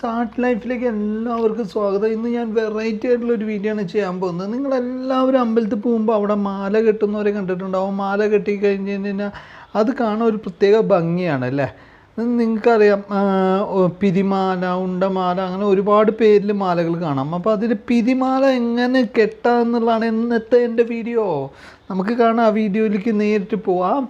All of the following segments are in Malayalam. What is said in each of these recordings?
ആർട്ട് ലൈഫിലേക്ക് എല്ലാവർക്കും സ്വാഗതം. ഇന്ന് ഞാൻ വെറൈറ്റി ആയിട്ടുള്ള ഒരു വീഡിയോ ആണ് ചെയ്യാൻ പോകുന്നത്. നിങ്ങളെല്ലാവരും അമ്പലത്തിൽ പോകുമ്പോൾ അവിടെ മാല കെട്ടുന്നവരെ കണ്ടിട്ടുണ്ടാവും മാല കെട്ടി കഴിഞ്ഞ് കഴിഞ്ഞാൽ അത് കാണാൻ ഒരു പ്രത്യേക ഭംഗിയാണ് അല്ലേ? നിങ്ങൾക്കറിയാം പിരിമാല ഉണ്ടമാല അങ്ങനെ ഒരുപാട് പേരിൽ മാലകൾ കാണാം. അപ്പോൾ അതിൽ പിരിമാല എങ്ങനെ കെട്ടാന്നുള്ളതാണ് ഇന്നത്തെ എന്റെ വീഡിയോ നമുക്ക് കാണാം ആ വീഡിയോയിലേക്ക് നേരിട്ട് പോവാം.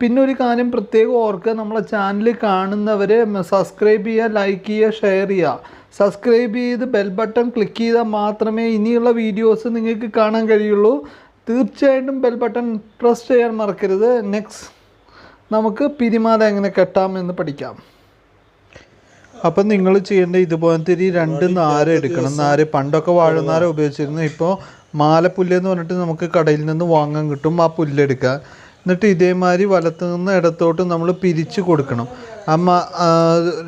പിന്നെ ഒരു കാര്യം പ്രത്യേകം ഓർക്കുക. നമ്മളെ ചാനൽ കാണുന്നവർ സബ്സ്ക്രൈബ് ചെയ്യുക ലൈക്ക് ചെയ്യുക ഷെയർ ചെയ്യുക. സബ്സ്ക്രൈബ് ചെയ്ത് ബെൽ ബട്ടൺ ക്ലിക്ക് ചെയ്താൽ മാത്രമേ ഇനിയുള്ള വീഡിയോസ് നിങ്ങൾക്ക് കാണാൻ കഴിയുള്ളൂ. തീർച്ചയായിട്ടും ബെൽ ബട്ടൺ പ്രസ് ചെയ്യാൻ മറക്കരുത്. നെക്സ്റ്റ് നമുക്ക് പിരിമാല എങ്ങനെ കെട്ടാമെന്ന് പഠിക്കാം. അപ്പം നിങ്ങൾ ചെയ്യേണ്ട ഇതുപോലത്തെ ഒരു രണ്ട് നാര എടുക്കണം. നാര് പണ്ടൊക്കെ വാഴനാര ഉപയോഗിച്ചിരുന്നു. ഇപ്പോൾ മാലപ്പുല്ല് എന്ന് പറഞ്ഞിട്ട് നമുക്ക് കടയിൽ നിന്ന് വാങ്ങാൻ കിട്ടും. ആ പുല്ലെടുക്കുക. എന്നിട്ട് ഇതേമാതിരി വലത്ത് നിന്ന് ഇടത്തോട്ട് നമ്മൾ പിരിച്ചു കൊടുക്കണം. അമ്മ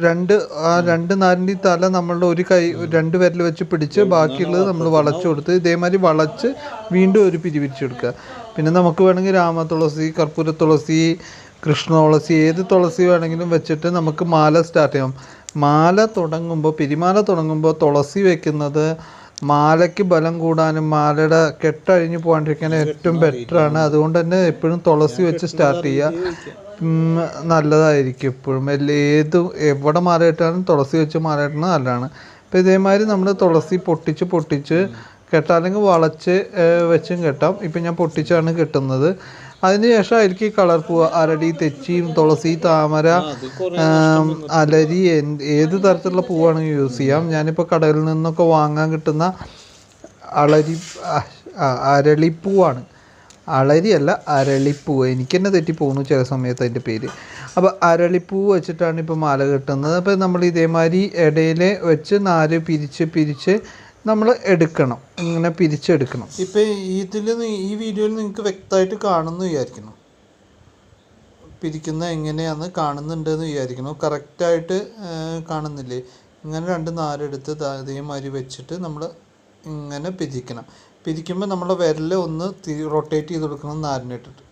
രണ്ട് ആ രണ്ട് നാരിന്റെ തല നമ്മളുടെ ഒരു കൈ രണ്ട് വിരൽ വെച്ച് പിടിച്ച് ബാക്കിയുള്ളത് നമ്മൾ വളച്ചു കൊടുത്ത് ഇതേമാതിരി വളച്ച് വീണ്ടും ഒരു പിരി പിരിച്ചെടുക്കുക. പിന്നെ നമുക്ക് വേണമെങ്കിൽ രാമ തുളസി കർപ്പൂര തുളസി കൃഷ്ണ തുളസി ഏത് തുളസി വേണമെങ്കിലും വെച്ചിട്ട് നമുക്ക് മാല സ്റ്റാർട്ട് ചെയ്യാം. മാല തുടങ്ങുമ്പോൾ പിരിമാല തുടങ്ങുമ്പോൾ തുളസി വെക്കുന്നത് മാലയ്ക്ക് ബലം കൂടാനും മാലയുടെ കെട്ടഴിഞ്ഞു പോകാണ്ടിരിക്കാൻ ഏറ്റവും ബെറ്ററാണ് അതുകൊണ്ട് തന്നെ എപ്പോഴും തുളസി വെച്ച് സ്റ്റാർട്ട് ചെയ്യുക. നല്ലതായിരിക്കും എപ്പോഴും. എല്ലാ ഏത് എവിടെ മാല ഇട്ടാലും തുളസി വെച്ച് മാല ഇടുന്നത് നല്ലതാണ്. അപ്പോൾ ഇതേമാതിരി നമ്മൾ തുളസി പൊട്ടിച്ച് പൊട്ടിച്ച് കെട്ടാം. അല്ലെങ്കിൽ വളച്ച് വെച്ചും കെട്ടാം. ഇപ്പം ഞാൻ പൊട്ടിച്ചാണ് കെട്ടുന്നത്. അതിനുശേഷം അതിലേക്ക് കളർ പൂവ് അരടി തെച്ചിയും തുളസി താമര അലരി ഏത് തരത്തിലുള്ള പൂവാണെങ്കിലും യൂസ് ചെയ്യാം. ഞാനിപ്പോൾ കടയിൽ നിന്നൊക്കെ വാങ്ങാൻ കിട്ടുന്ന അളരി അരളിപ്പൂവാണ്. അളരിയല്ല അരളിപ്പൂവ് എനിക്ക് തന്നെ തെറ്റിപ്പോകുന്നു ചില സമയത്ത് അതിന്റെ പേര്. അപ്പോൾ അരളിപ്പൂവ് വെച്ചിട്ടാണ് ഇപ്പോൾ മാല കെട്ടുന്നത്. അപ്പോൾ നമ്മൾ ഇതേമാതിരി ഇടയിൽ വെച്ച് നാല് പിരിച്ച് പിരിച്ച് നമ്മൾ എടുക്കണം. ഇങ്ങനെ പിരിച്ചെടുക്കണം. ഇപ്പോൾ ഇതിൽ ഈ വീഡിയോയിൽ നിങ്ങൾക്ക് വ്യക്തമായിട്ട് കാണുന്നു വിചാരിക്കണം പിരിക്കുന്ന എങ്ങനെയാന്ന് കാണുന്നുണ്ടെന്ന് വിചാരിക്കണം കറക്റ്റായിട്ട് കാണുന്നില്ലേ? ഇങ്ങനെ രണ്ട് നാലെടുത്ത് അതേമാതിരി വെച്ചിട്ട് നമ്മൾ ഇങ്ങനെ പിരിക്കണം. പിരിക്കുമ്പോൾ നമ്മുടെ വിരൽ ഒന്ന് റൊട്ടേറ്റ് ചെയ്ത് കൊടുക്കണം നാരിനിട്ടിട്ട്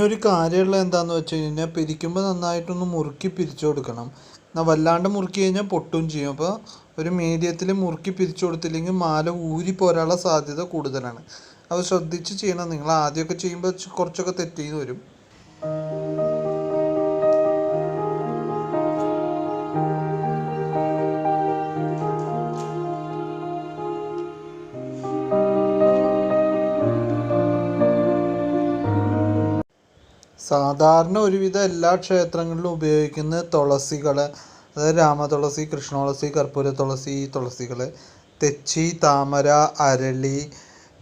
പിന്നെ ഒരു കാര്യമുള്ള എന്താണെന്ന് വെച്ച് കഴിഞ്ഞാൽ പിരിക്കുമ്പോൾ നന്നായിട്ടൊന്ന് മുറുക്കി പിരിച്ചു കൊടുക്കണം. എന്നാൽ വല്ലാണ്ട് മുറുക്കി കഴിഞ്ഞാൽ പൊട്ടും ചെയ്യും. അപ്പോൾ ഒരു മീഡിയത്തിൽ മുറുക്കി പിരിച്ചു കൊടുത്തില്ലെങ്കിൽ മാല ഊരി പോരാനുള്ള സാധ്യത കൂടുതലാണ്. അത് ശ്രദ്ധിച്ച് ചെയ്യണം. നിങ്ങൾ ആദ്യമൊക്കെ ചെയ്യുമ്പോൾ കുറച്ചൊക്കെ തെറ്റ് ചെയ്ത് വരും. സാധാരണ ഒരുവിധ എല്ലാ ക്ഷേത്രങ്ങളിലും ഉപയോഗിക്കുന്ന തുളസികൾ അതായത് രാമതുളസി കൃഷ്ണ തുളസി കർപ്പൂര തുളസി ഈ തുളസികൾ തെച്ചി താമര അരളി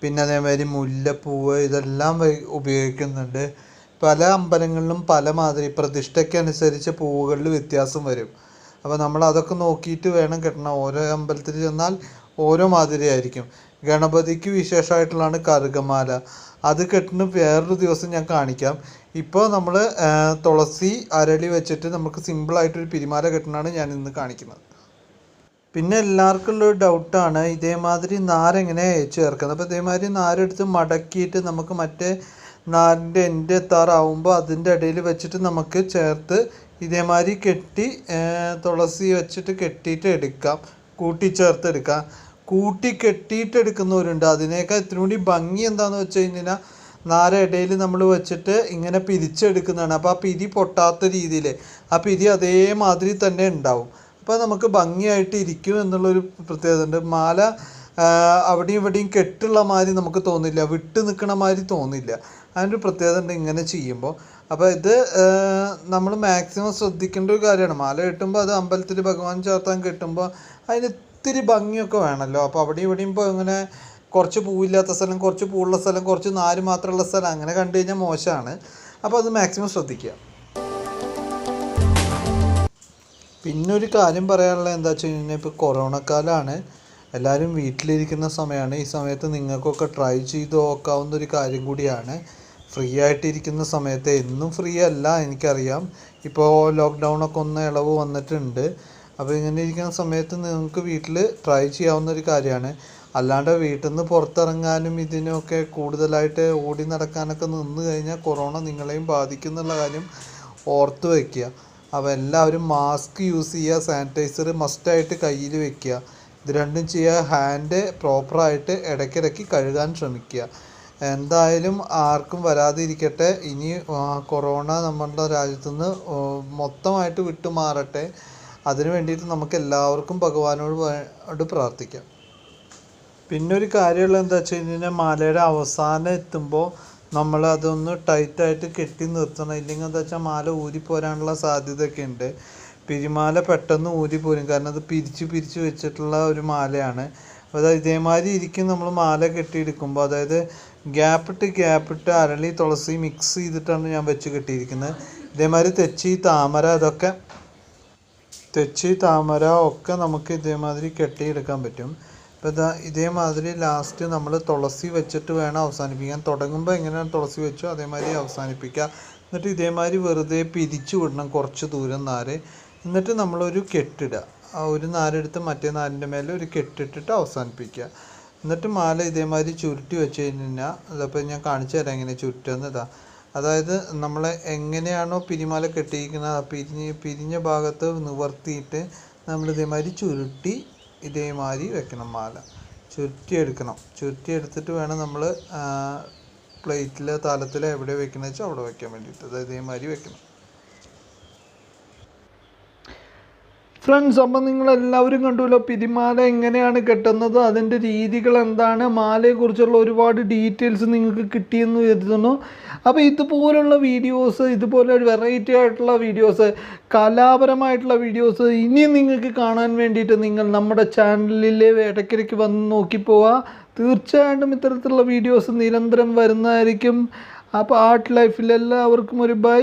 പിന്നെ അതേമാതിരി മുല്ലപ്പൂവ് ഇതെല്ലാം ഉപയോഗിക്കുന്നുണ്ട്. പല അമ്പലങ്ങളിലും പല മാതിരി പ്രതിഷ്ഠയ്ക്കനുസരിച്ച് പൂവുകളിൽ വ്യത്യാസം വരും. അപ്പോൾ നമ്മൾ അതൊക്കെ നോക്കിയിട്ട് വേണം കെട്ടണം. ഓരോ അമ്പലത്തിൽ ചെന്നാൽ ഓരോ മാതിരി ആയിരിക്കും. ഗണപതിക്ക് വിശേഷമായിട്ടുള്ളതാണ് കറുകമാല. അത് കെട്ടുന്ന വേറൊരു ദിവസം ഞാൻ കാണിക്കാം. ഇപ്പോൾ നമ്മൾ തുളസി അരളി വെച്ചിട്ട് നമുക്ക് സിമ്പിളായിട്ടൊരു പിരിമാല കെട്ടണമാണ് ഞാൻ ഇന്ന് കാണിക്കുന്നത്. പിന്നെ എല്ലാവർക്കും ഉള്ളൊരു ഡൗട്ടാണ് ഇതേമാതിരി നാരെങ്ങനെ ചേർക്കുന്നത്? അപ്പോൾ ഇതേമാതിരി നാരെടുത്ത് മടക്കിയിട്ട് നമുക്ക് മറ്റേ നാരിന്റെ എന്റെ എത്താറാവുമ്പോൾ അതിന്റെ ഇടയിൽ വെച്ചിട്ട് നമുക്ക് ചേർത്ത് ഇതേമാതിരി കെട്ടി തുളസി വെച്ചിട്ട് കെട്ടിയിട്ട് എടുക്കാം. കൂട്ടിച്ചേർത്ത് എടുക്കാം. കൂട്ടി കെട്ടിയിട്ട് എടുക്കുന്നവരുണ്ട്. അതിനേക്കാൾ ഇത്തിരി കൂടി ഭംഗി എന്താണെന്ന് വെച്ച് കഴിഞ്ഞാൽ നാര ഇടയിൽ നമ്മൾ വെച്ചിട്ട് ഇങ്ങനെ പിരിച്ചെടുക്കുന്നതാണ്. അപ്പോൾ ആ പിരി പൊട്ടാത്ത രീതിയിൽ ആ പിരി അതേമാതിരി തന്നെ ഉണ്ടാവും. അപ്പോൾ നമുക്ക് ഭംഗിയായിട്ട് ഇരിക്കും എന്നുള്ളൊരു പ്രത്യേകത ഉണ്ട്. മാല അവിടെയും ഇവിടെയും കെട്ടുള്ള മാതിരി നമുക്ക് തോന്നില്ല. വിട്ട് നിൽക്കണ മാതിരി തോന്നില്ല. അതിനൊരു പ്രത്യേകത ഉണ്ട് ഇങ്ങനെ ചെയ്യുമ്പോൾ. അപ്പോൾ ഇത് നമ്മൾ മാക്സിമം ശ്രദ്ധിക്കേണ്ട ഒരു കാര്യമാണ്. മാല കെട്ടുമ്പോൾ അത് അമ്പലത്തിൽ ഭഗവാൻ ചേർത്താൻ കെട്ടുമ്പോൾ അതിന് ഇത്തിരി ഭംഗിയൊക്കെ വേണമല്ലോ. അപ്പോൾ അവിടെയും ഇവിടെയും ഇപ്പോൾ ഇങ്ങനെ കുറച്ച് പൂവില്ലാത്ത സ്ഥലം കുറച്ച് പൂവുള്ള സ്ഥലം കുറച്ച് നാല് മാത്രമുള്ള സ്ഥലം അങ്ങനെ കണ്ടു കഴിഞ്ഞാൽ മോശമാണ്. അപ്പോൾ അത് മാക്സിമം ശ്രദ്ധിക്കുക. പിന്നെ ഒരു കാര്യം പറയാനുള്ളത് എന്താ വെച്ച് കഴിഞ്ഞാൽ ഇപ്പോൾ കൊറോണ കാലമാണ് എല്ലാവരും വീട്ടിലിരിക്കുന്ന സമയമാണ്. ഈ സമയത്ത് നിങ്ങൾക്കൊക്കെ ട്രൈ ചെയ്ത് നോക്കാവുന്ന ഒരു കാര്യം കൂടിയാണ്. ഫ്രീ ആയിട്ടിരിക്കുന്ന സമയത്ത് എന്നും ഫ്രീ അല്ല എനിക്കറിയാം. ഇപ്പോൾ ലോക്ക്ഡൗൺ ഒക്കെ ഒന്ന് ഇളവ് വന്നിട്ടുണ്ട്. അപ്പോൾ ഇങ്ങനെ ഇരിക്കുന്ന സമയത്ത് നിങ്ങൾക്ക് വീട്ടിൽ ട്രൈ ചെയ്യാവുന്ന ഒരു കാര്യമാണ്. അല്ലാണ്ട് വീട്ടിൽ നിന്ന് പുറത്തിറങ്ങാനും ഇതിനൊക്കെ കൂടുതലായിട്ട് ഓടി നടക്കാനൊക്കെ നിന്ന് കഴിഞ്ഞാൽ കൊറോണ നിങ്ങളെയും ബാധിക്കും എന്നുള്ള കാര്യം ഓർത്ത് വയ്ക്കുക അപ്പോൾ എല്ലാവരും മാസ്ക് യൂസ് ചെയ്യുക സാനിറ്റൈസർ മസ്റ്റായിട്ട് കയ്യിൽ വെക്കുക. ഇത് രണ്ടും ചെയ്യുക ഹാൻഡ് പ്രോപ്പറായിട്ട് ഇടയ്ക്കിടയ്ക്ക് കഴുകാൻ ശ്രമിക്കുക. എന്തായാലും ആർക്കും വരാതിരിക്കട്ടെ. ഇനി കൊറോണ നമ്മുടെ രാജ്യത്തുനിന്ന് മൊത്തമായിട്ട് വിട്ടുമാറട്ടെ. അതിനു വേണ്ടിയിട്ട് നമുക്ക് എല്ലാവർക്കും ഭഗവാനോട് പ്രാർത്ഥിക്കാം. പിന്നെ ഒരു കാര്യമുള്ള എന്താ വെച്ച് കഴിഞ്ഞാൽ മാലയുടെ അവസാനം എത്തുമ്പോൾ നമ്മൾ അതൊന്ന് ടൈറ്റായിട്ട് കെട്ടി നിർത്തണം. ഇല്ലെങ്കിൽ എന്താ വെച്ചാൽ മാല ഊരിപ്പോരാനുള്ള സാധ്യതയൊക്കെ ഉണ്ട്. പിരിമാല പെട്ടെന്ന് ഊരിപ്പോരും കാരണം അത് പിരിച്ച് പിരിച്ച് വെച്ചിട്ടുള്ള ഒരു മാലയാണ്. അതായത് ഇതേമാതിരി ഇരിക്കും നമ്മൾ മാല കെട്ടിയെടുക്കുമ്പോൾ അതായത് ഗ്യാപ്പിട്ട് ഗ്യാപ്പിട്ട് അരളി തുളസി മിക്സ് ചെയ്തിട്ടാണ് ഞാൻ വെച്ച് കെട്ടിയിരിക്കുന്നത്. ഇതേമാതിരി തെച്ചി താമര അതൊക്കെ തെച്ചി താമര ഒക്കെ നമുക്ക് ഇതേമാതിരി കെട്ടിയെടുക്കാൻ പറ്റും. അപ്പോൾ ഇതാ ഇതേമാതിരി ലാസ്റ്റ് നമ്മൾ തുളസി വെച്ചിട്ട് വേണം അവസാനിപ്പിക്കാൻ. തുടങ്ങുമ്പോൾ എങ്ങനെയാണ് തുളസി വെച്ചോ അതേമാതിരി അവസാനിപ്പിക്കുക എന്നിട്ട് ഇതേമാതിരി വെറുതെ പിരിച്ചു വിടണം കുറച്ച് ദൂരം നാര്. എന്നിട്ട് നമ്മളൊരു കെട്ടിടുക ഒരു നാരെടുത്ത് മറ്റേ നാരിന്റെ മേലെ ഒരു കെട്ടിട്ടിട്ട് അവസാനിപ്പിക്കുക. എന്നിട്ട് മാല ഇതേമാതിരി ചുരുട്ടി വെച്ച് കഴിഞ്ഞാൽ അതപ്പോൾ ഞാൻ കാണിച്ചു തരാം എങ്ങനെ ചുരുട്ടുന്നത് ഇതാ. അതായത് നമ്മൾ എങ്ങനെയാണോ പിരിമാല കെട്ടിയിരിക്കുന്നത് ആ പിരിഞ്ഞ് പിരിഞ്ഞ ഭാഗത്ത് നിവർത്തിയിട്ട് നമ്മൾ ഇതേമാതിരി ചുരുട്ടി ഇതേമാതിരി വെക്കണം മാല. ചുരുട്ടി എടുക്കണം ചുരുട്ടി എടുത്തിട്ട് വേണം നമ്മൾ പ്ലേറ്റിൽ താലത്തിൽ എവിടെ വെക്കണമെന്ന് വെച്ചാൽ അവിടെ വെക്കാൻ വേണ്ടിയിട്ട്. അത് ഇതേമാതിരി വെക്കണം. ഫ്രണ്ട്സ് അപ്പം നിങ്ങളെല്ലാവരും കണ്ടുല്ലോ പിരിമാല എങ്ങനെയാണ് കെട്ടുന്നത്? അതിന്റെ രീതികൾ എന്താണ്? മാലയെക്കുറിച്ചുള്ള ഒരുപാട് ഡീറ്റെയിൽസ് നിങ്ങൾക്ക് കിട്ടിയെന്ന് കരുതുന്നു. അപ്പോൾ ഇതുപോലുള്ള വീഡിയോസ് ഇതുപോലെ വെറൈറ്റി ആയിട്ടുള്ള വീഡിയോസ് കലാപരമായിട്ടുള്ള വീഡിയോസ് ഇനിയും നിങ്ങൾക്ക് കാണാൻ വേണ്ടിയിട്ട് നിങ്ങൾ നമ്മുടെ ചാനലിൽ ഇടയ്ക്കിടയ്ക്ക് വന്ന് നോക്കി പോവുക. തീർച്ചയായിട്ടും ഇത്തരത്തിലുള്ള വീഡിയോസ് നിരന്തരം വരുന്നതായിരിക്കും. അപ്പോൾ ആർട്ട് ലൈഫിൽ എല്ലാവർക്കും ഒരു ബൈ